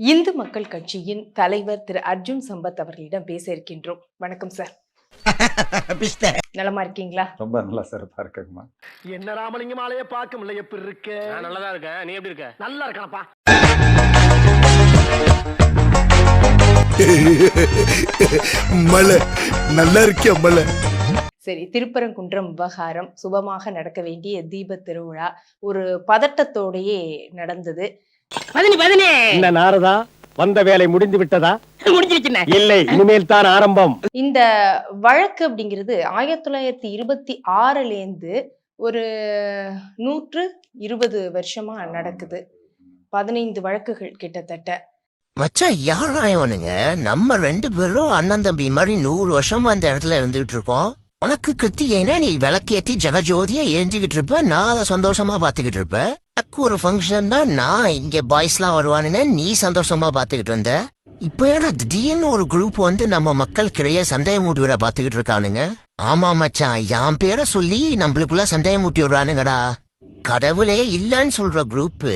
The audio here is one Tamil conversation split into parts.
இந்து மக்கள் கட்சியின் தலைவர் திரு அர்ஜுன் சம்பத் அவர்களிடம் பேச இருக்கின்றோம். வணக்கம் சார். நலமா இருக்கீங்களா? ரொம்ப நல்லா சிறப்பா இருக்குங்கம்மா. என்ன ராமலிங்கமாலையே பார்க்க முடியல எப்படி இருக்க? நான் நல்லா தான் இருக்கேன். நீ எப்படி இருக்க? நல்லா இருக்கணப்பா மலை நல்லா இருக்கியா மலை? சரி திருப்பரங்குன்றம் விவகாரம் சுபமாக நடக்க வேண்டிய தீப திருவிழா ஒரு பதட்டத்தோடையே நடந்தது. பதினி பதினி. என்ன நாரதா? வந்த வேலை முடிந்து விட்டதா? முடிஞ்சிருச்சுண்ணே இல்லை இனிமேல் தான் ஆரம்பம். இந்த வழக்கு அப்படிங்கிறது ஆயிரத்தி தொள்ளாயிரத்தி இருபத்தி ஆறுலேருந்து ஒரு நூற்று இருபது வருஷமா நடக்குது. பதினைந்து வழக்குகள் கிட்டத்தட்ட. மச்சான் யாரா இவனுங்க நம்ம ரெண்டு பேரும் அண்ணன் தம்பி மாதிரி நூறு வருஷம் அந்த இடத்துல இருந்துகிட்டு இருக்கோம். உனக்கு கிருத்திகைனா நீ விளக்கேத்தி ஜெகஜோதியா ஏந்திக்கிட்டு இருப்ப? நான் அதை சந்தோஷமா பாத்துக்கிட்டு இருப்பேன் எனக்கு ஒரு ஃபங்க்ஷன் தான் நான் இங்கே பாய்ஸ்லாம் வருவானுன்னு நீ சந்தோஷமா பார்த்துக்கிட்டு இருந்த? இப்ப ஏன்னா திடீர்னு ஒரு குரூப் வந்து நம்ம மக்களுக்கிடையே சந்தேகம் ஊட்டி விட பார்த்துக்கிட்டு இருக்கானுங்க. ஆமா மச்சான் என் பேரை சொல்லி நம்மளுக்குள்ள சந்தேகம் ஊட்டி விடுறானுங்கடா. கடவுளே இல்லன்னு சொல்ற குரூப்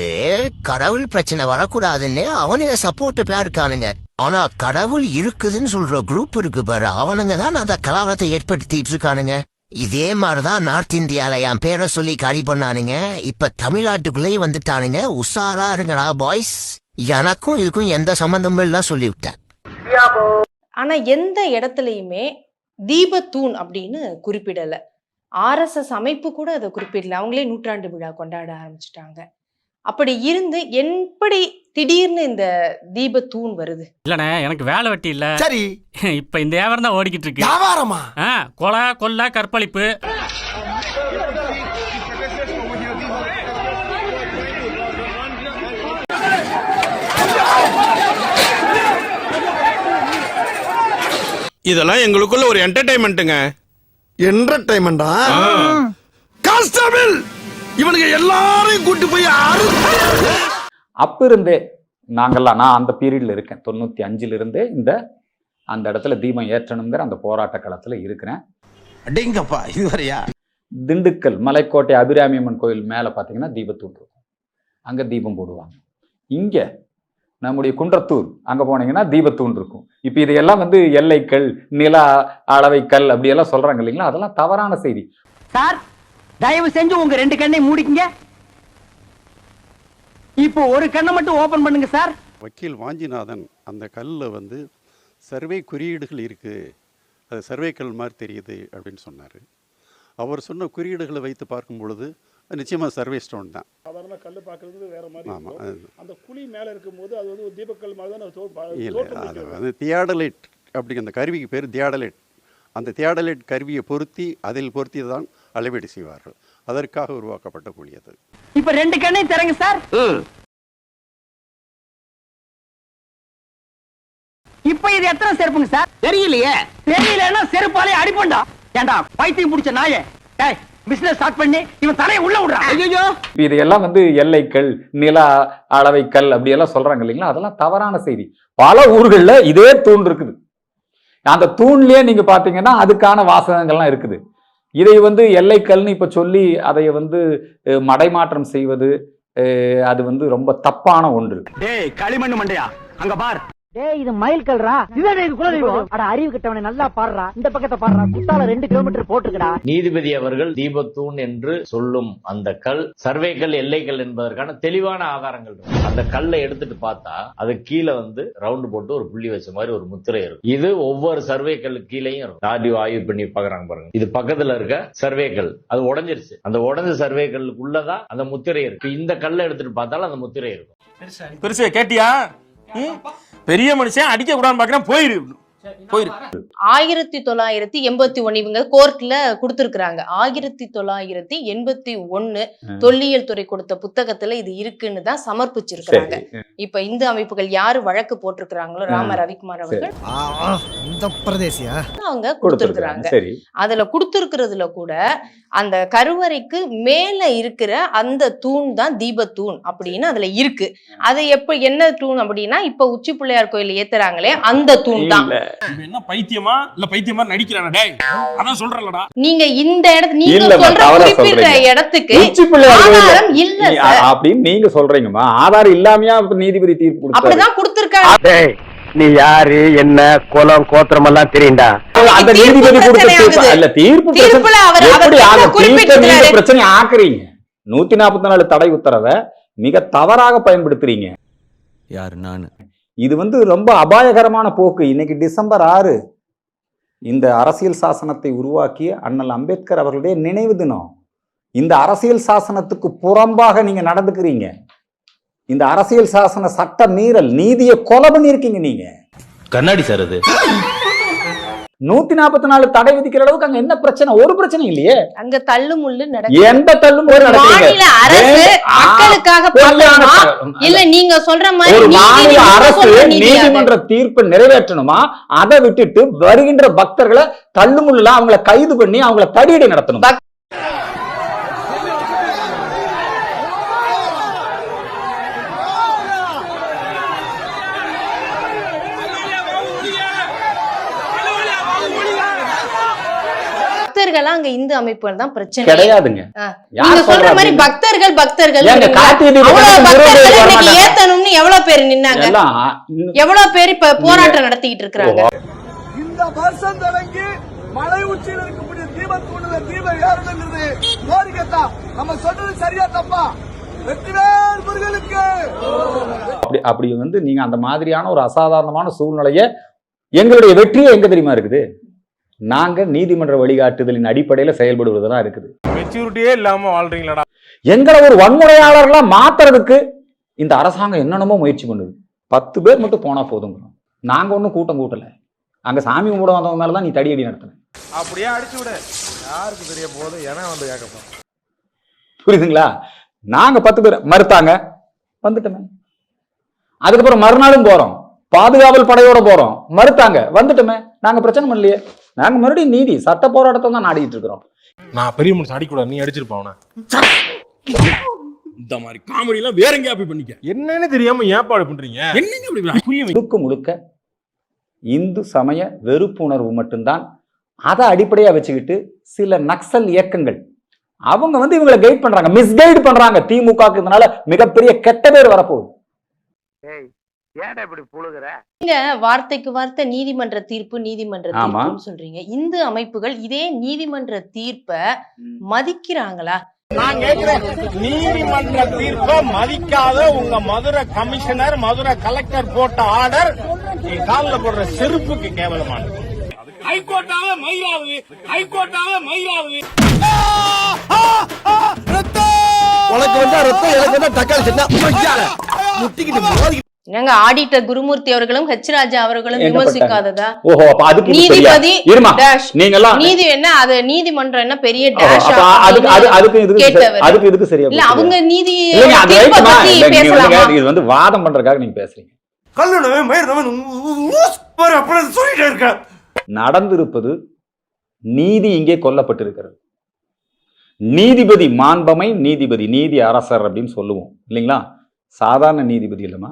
கடவுள் பிரச்சனை வரக்கூடாதுன்னு அவனுங்க சப்போர்ட் இருக்கானுங்க. ஆனா கடவுள் இருக்குதுன்னு சொல்ற குரூப் இருக்கு பாரு அவனுங்க தான் அந்த கலாபத்தை ஏற்படுத்திட்டு இருக்கானுங்க. இதே மாதிரிதான் நார்த் இந்தியால என் பேரை சொல்லி காலி பண்ணானுங்க. இப்ப தமிழ்நாட்டுக்குள்ளேயே வந்துட்டானுங்க. உஷாரா இருங்கடா பாய்ஸ் எனக்கும் இதுக்கும் எந்த சம்பந்தமும் இல்ல சொல்லிவிட்டேன். ஆனா எந்த இடத்துலையுமே தீபத்தூண் அப்படின்னு குறிப்பிடல. ஆர்எஸ்எஸ் அமைப்பு கூட அதை குறிப்பிடல. அவங்களே நூற்றாண்டு விழா கொண்டாட ஆரம்பிச்சிட்டாங்க. அப்படி இருந்து எப்படி திடீர்னு இந்த தீபத்தூண் வருது? இல்லண்ணே எனக்கு வேலை வெட்டி இல்ல. சரி. இப்ப இந்த வியாபாரம் தான் ஓடிக்கிட்டு இருக்கு. வியாபாரமா? கொலை கொள்ளை கற்பழிப்பு. இதெல்லாம் எங்களுக்குள்ள ஒரு என்டர்டைன்மெண்ட்டுங்க என்டர்டைன்மெண்டா கான்ஸ்டபிள்! இவனுங்க எல்லாரையும் கூட்டி போய் அப்ப இருந்தே நாங்கெல்லாம் நான் அந்த பீரியட்ல இருக்கேன். தொண்ணூத்தி அஞ்சுல இருந்தே இந்த அந்த இடத்துல தீபம் ஏற்றணுங்கிற அந்த போராட்ட களத்துல இருக்கிறேன். அடேங்கப்பா இதுவரையா திண்டுக்கல் மலைக்கோட்டை அபிராமி அம்மன் கோயில் மேல பாத்தீங்கன்னா தீபத்தூண் இருக்கும். அங்க தீபம் போடுவாங்க. இங்க நம்முடைய குன்றத்தூர் அங்க போனீங்கன்னா தீபத்தூண் இருக்கும். இப்ப இதையெல்லாம் வந்து எல்லைக்கல் நில அளவைக்கல் அப்படி எல்லாம் சொல்றாங்க இல்லைங்களா? அதெல்லாம் தவறான செய்தி. சார் தயவு செஞ்சு உங்க ரெண்டு கண்ணை மூடிக்கங்க. இப்போ ஒரு கண்ணை மட்டும் ஓபன் பண்ணுங்க சார் வக்கீல் வாஞ்சிநாதன் அந்த கல்லில் வந்து சர்வே குறியீடுகள் இருக்குது அது சர்வே கல் மாதிரி தெரியுது அப்படின்னு சொன்னார். அவர் சொன்ன குறியீடுகளை வைத்து பார்க்கும் பொழுது அது நிச்சயமாக சர்வே ஸ்டோன் தான். சாதாரண கல் பார்க்கறது வேற மாதிரி ஆமாம் அந்த குழி மேல இருக்கும்போது அது வந்து ஒரு தீபக்கல் மாதிரி தான் இல்லை அது. வந்து தியாடலைட் அப்படிங்கிற அந்த கருவிக்கு பேர் தியாடலைட். அந்த தியாடலைட் கருவியை பொருத்தி அதில் பொருத்தி தான் அளவீடு செய்வார்கள். அதற்காக உருவாக்கப்பட்ட குழி அது இப்ப ரெண்டு கண்ணையும் தரங்க சார். இப்ப இது எத்தனை செருப்புங்க சார்? தெரியலையே. தெரியலன்னா செருப்பாலே அடிப்பண்டா. ஏண்டா பைத்தியம் பிடிச்ச நாயே. டேய் பிசினஸ் ஸ்டார்ட் பண்ணி இவன் தலையை உள்ள விடுறான். ஐயோ இப்ப இதையெல்லாம் வந்து எல்லைக்கல் நில அளவைக்கல் அப்படி எல்லாம் சொல்றாங்க இல்லைங்களா? அதெல்லாம் தவறான செய்தி. பல ஊர்கள்ல இதே தூண் இருக்குது. அந்த தூண்லயே நீங்க பாத்தீங்கன்னா அதுக்கான வாசகங்கள்லாம் இருக்குது. இதை வந்து எல்லைக்கல்னு இப்போ சொல்லி அதை வந்து அஹ், மடைமாற்றம் செய்வது அது வந்து ரொம்ப தப்பான ஒன்று. டேய் களிமண் மண்டையா? அங்க பார். டேய் இது மயில் கல்றா. இதுதான் இது குலதெய்வம்? அட அறிவு கிட்டவனே நல்லா பாடுறா. இந்த பக்கத்தை பாடுறா. குத்தால ரெண்டு கிலோமீட்டர் போட்டுக்கடா நீதிபதி அவர்கள் தீபத்தூண் என்று சொல்லும் அந்த கல் சர்வே கல் எல்லை கல் என்பதற்கான தெளிவான ஆதாரங்கள் அந்த கல்லை எடுத்துட்டு பார்த்தா அது கீழே வந்து ரவுண்ட் போட்டு ஒரு புள்ளி வச்ச மாதிரி ஒரு முத்திரை இருக்கும். இது ஒவ்வொரு சர்வே கல் கீழேயும் இருக்கும். ஆடியோ ஆய்வு பண்ணி பாக்குறாங்க பாருங்க. இது பக்கத்துல இருக்க சர்வே கல் அது உடைஞ்சிருச்சு. அந்த உடைஞ்ச சர்வே கல்லுக்குள்ளதான் அந்த முத்திரை இருக்கு. இந்த கல்லை எடுத்துட்டு பார்த்தாலும் அந்த முத்திரை இருக்கும். பெருசு கேட்டியா? பெரிய மனுஷன் அடிக்க கூடாதுன்னு பாக்குறேன் போயிரு. ஆயிரத்தி தொள்ளாயிரத்தி எண்பத்தி ஒண்ணு இவங்க கோர்ட்ல கொடுத்திருக்கிறாங்க. ஆயிரத்தி தொள்ளாயிரத்தி எண்பத்தி ஒண்ணு ம். தொல்லியல் துறை கொடுத்த புத்தகத்துல இது இருக்குன்னு தான் சமர்ப்பிச்சிருக்கிறாங்க. சரி இப்ப இந்து அமைப்புகள் யாரு வழக்கு போட்டிருக்கிறாங்களோ ராம. ரவிக்குமார் அவர்கள். இந்த பிரதேசியா? அவங்க கொடுத்திருக்கிறாங்க அதுல கொடுத்திருக்கிறதுல கூட அந்த கருவறைக்கு மேல இருக்கிற அந்த தூண் தான் தீபத்தூண் அப்படின்னு அதுல இருக்கு. அது எப்ப என்ன தூண் அப்படின்னா இப்ப உச்சி பிள்ளையார் கோயில் ஏத்துறாங்களே அந்த தூண் தான். என்ன பைத்தியமா? இல்ல பைத்தியமா நடிக்கிறானா டேய். அதான் சொல்றேன்லடா. நீங்க இந்த இடத்து நீங்க சொல்ற குறிப்பிட்ட. இடத்துக்கு ஆதாரம் இல்ல. அப்படின்னு நீங்க சொல்றீங்கம்மா. ஆதாரம் இல்லாமையா நீதிபதி தீர்ப்பு அப்படிதான் கொடுத்திருக்காங்க டேய் நீ யாரு என்ன குலம் கோத்திரம் எல்லாம் தெரியும்டா. அந்த நீதிபதி கொடுத்த தீர்ப்பு. அல்ல தீர்ப்பு தீர்ப்புல அவர் அவர் பிரச்சனை ஆக்குறீங்க. நூத்தி நாற்பத்தி நாலு தடை உத்தரவை மிக தவறாக பயன்படுத்துறீங்க. யாரு நானு? இது வந்து ரொம்ப அபாயகரமான போக்கு. இன்னைக்கு டிசம்பர் ஆறு. இந்த அரசியல் சாசனத்தை உருவாக்கிய அண்ணல் அம்பேத்கர் அவர்களுடைய நினைவு தினம். இந்த அரசியல் சாசனத்துக்கு புறம்பாக நீங்க நடந்துக்கிறீங்க. இந்த அரசியல் சாசன சட்ட மீறல் நீதியை கொலை பண்ணியிருக்கீங்க நீங்க. கண்ணாடி சார் அது. நூத்தி நாற்பத்தி நாலு தடை விதிக்கிற அளவுக்கு அங்க என்ன பிரச்சனை? ஒரு பிரச்சனை இல்லையே. அங்க தள்ளு முள்ளு எந்த ஒரு மாநில அரசு மக்களுக்காக இல்ல நீங்க சொல்ற மாதிரி ஒரு மாநில அரசு? நீதிமன்ற தீர்ப்பை நிறைவேற்றணுமா? அதை விட்டுட்டு வருகின்ற பக்தர்களை தள்ளுமுள்ள அவங்கள கைது பண்ணி அவங்கள தடியடி நடத்தணும். பக்தர்கள் அங்க இந்து அமைப்புகள் தான் பிரச்சனை. கிடையாதுங்க. நீங்க சொல்ற மாதிரி? பக்தர்கள் பக்தர்கள். இன்னைக்கு. ஏத்தணும்னு எவ்வளவு பேர் நின்னாங்க? எவ்வளவு பேர் இப்ப போராட்டம் நடத்திக்கிட்டு இருக்காங்க இந்த வருஷம் தொடங்கி மலை உச்சியில் இருக்கக்கூடிய தீபத்தூணுல தீபம் ஏறணுங்கிறது கோரிக்கை நம்ம சொல்றது சரியா தப்பா? அப்படி அப்படி வந்து நீங்க அந்த மாதிரியான ஒரு அசாதாரணமான சூழ்நிலைய எங்களுடைய வெற்றியே எங்க தெரியுமா இருக்குது? நாங்க நீதிமன்ற வழிகாட்டுதலின் அடிப்படையில செயல்படுவதெல்லாம் இருக்குது. மெச்சூரிட்டியே இல்லாம வாழ்றீங்களாடா. எங்களை ஒரு வன்முறையாளர்களா மாத்துறதுக்கு இந்த அரசாங்கம் என்னென்னமோ முயற்சி பண்ணுது. பத்து பேர் மட்டும் போனா போதுங்க நாங்க ஒன்றும் கூட்டம் கூட்டல. அங்க சாமி கும்பிட வந்தவங்க மேலதான் நீ தடியடி நடத்தின. அப்படியே அடிச்சு விடு. யாருக்கு தெரிய போகுது? என வந்து கேட்கப்போம் புரியுதுங்களா? நாங்க பத்து பேர் மறுத்தாங்க. வந்துட்டோமே. அதுக்கப்புறம் மறுநாளும் போறோம். பாதுகாவல் படையோட போறோம். மறுத்தாங்க. வந்துட்டோமே. நாங்க பிரச்சனை பண்ணலையே. நாங்க மறுபடியும் நீதி சட்ட போராட்டத்தை தான் நாடிட்டு இருக்கிறோம். நான் பெரிய மனுஷன் அடிக்கூடாது நீ அடிச்சிருப்பா அவனை. இந்த மாதிரி காமெடி எல்லாம் வேற எங்கேயா போய் பண்ணிக்க. என்னன்னு தெரியாம ஏற்பாடு பண்றீங்க? என்னங்க அப்படி புரிய முழுக்க முழுக்க இந்து சமய வெறுப்புணர்வு மட்டும்தான் அதை அடிப்படையா வச்சுக்கிட்டு சில நக்சல் இயக்கங்கள். அவங்க வந்து இவங்களை கைட் பண்றாங்க மிஸ்கைட் பண்றாங்க. திமுகக்கு இதனால மிகப்பெரிய கெட்ட பேர் வரப்போகுது. ஏடா இப்படி புழுகுற? நீங்க வார்த்தைக்கு வார்த்தை நீதிமன்ற தீர்ப்பு நீதிமன்ற. தீர்ப்புன்னு சொல்றீங்க. இந்து அமைப்புகள் இதே நீதிமன்ற தீர்ப்பை மதிக்கிறாங்களா? நான் கேக்குறேன். நீதிமன்ற தீர்ப்பை மதிக்காத உங்க மதுரை கமிஷனர் மதுரை கலெக்டர் போட்ட ஆர்டர் நீ காலில் போடுற செருப்புக்கு கேவலமானது. ஹைகோர்ட்டாவே மயிலாவது ஹைகோர்ட்டாவே மயிலாவது. உனக்கு வந்தா ரத்தம் எனக்கு வந்தா தக்காளி சட்னா முட்டிக்கிட்டு நாங்க ஆடிட்டர் குருமூர்த்தி அவர்களும் ஹெச் ராஜா அவர்களும் விமர்சிக்காததா? ஓஹோ அப்ப அதுக்கு? நீதிபதி. நீங்க எல்லாம் நீதி என்ன? அது நீதிமன்றம் என்ன? பெரிய டேஷ்? அதுக்கு அது அதுக்கு இதுக்கு அதுக்கு இதுக்கு சரியா இல்ல. அவங்க நீதி இது வந்து வாதம் பண்றதுக்காக நீங்க பேசுறீங்க. கல்லுனவன் மயிர்னவன் அப்படி சொல்லிட்டே இருக்க. நடந்திருப்பது நீதி இங்கே கொல்லப்பட்டிருக்கிறது. நீதிபதி மாண்பமை நீதிபதி நீதி அரசர் அப்படின்னு சொல்லுவோம். இல்லைங்களா? சாதாரண நீதிபதி இல்லைம்மா?